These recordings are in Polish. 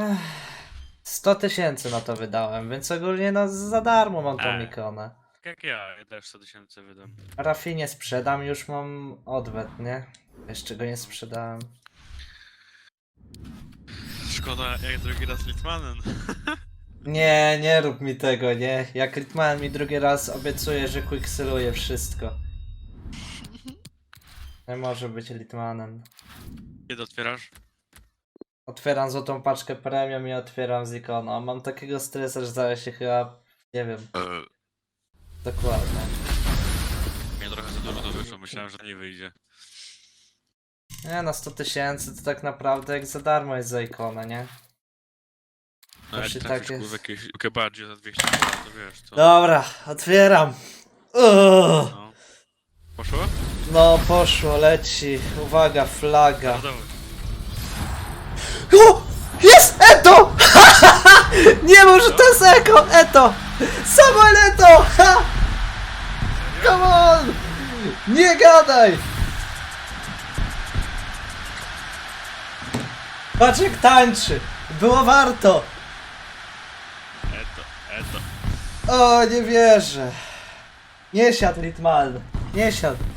Ech, 100 tysięcy na to wydałem, więc ogólnie no za darmo mam tą Ej. ikonę. Tak jak ja, ja też 100 tysięcy wydam. Rafinie sprzedam, już mam odwet, nie? Jeszcze go nie sprzedałem. Szkoda, jak drugi raz Litmanen. Nie, nie rób mi tego, nie. Jak Ritman mi drugi raz obiecuje, że quickseluje wszystko. Nie może być Litmanem. Kiedy otwierasz? Otwieram złotą paczkę premium i otwieram z ikoną. Mam takiego stresa, że zaraz się chyba... Nie wiem, Eee. dokładnie. Mnie trochę za dużo to wyszło, myślałem, że nie wyjdzie. Nie na 100 tysięcy to tak naprawdę jak za darmo jest za ikonę, nie? No jak Właśnie trafisz tak tak jest. jakieś kebadzie za 200 koła, to wiesz co. Dobra, otwieram. Uuu, No. Poszło? no poszło, leci. Uwaga, flaga. No. O! Jest Eto! Nie może to jest Eko! Eto! Samuel Eto! Ha! Come on! Nie gadaj! Patrz jak tańczy! Było warto! Eto, eto. O, nie wierzę. Nie siadł Litman. Nie siadł.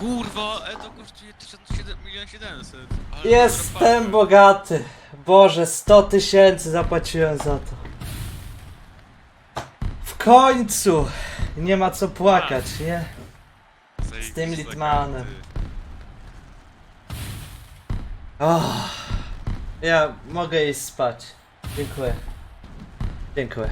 Kurwa, eto kosztuje 1700 milion 700. Ale Jestem zadrapałem. bogaty. Boże, 100 tysięcy zapłaciłem za to. W końcu! Nie ma co płakać, nie? Zajebiste tym Litmanem. Oh, ja mogę iść spać. Dziękuję. Dziękuję.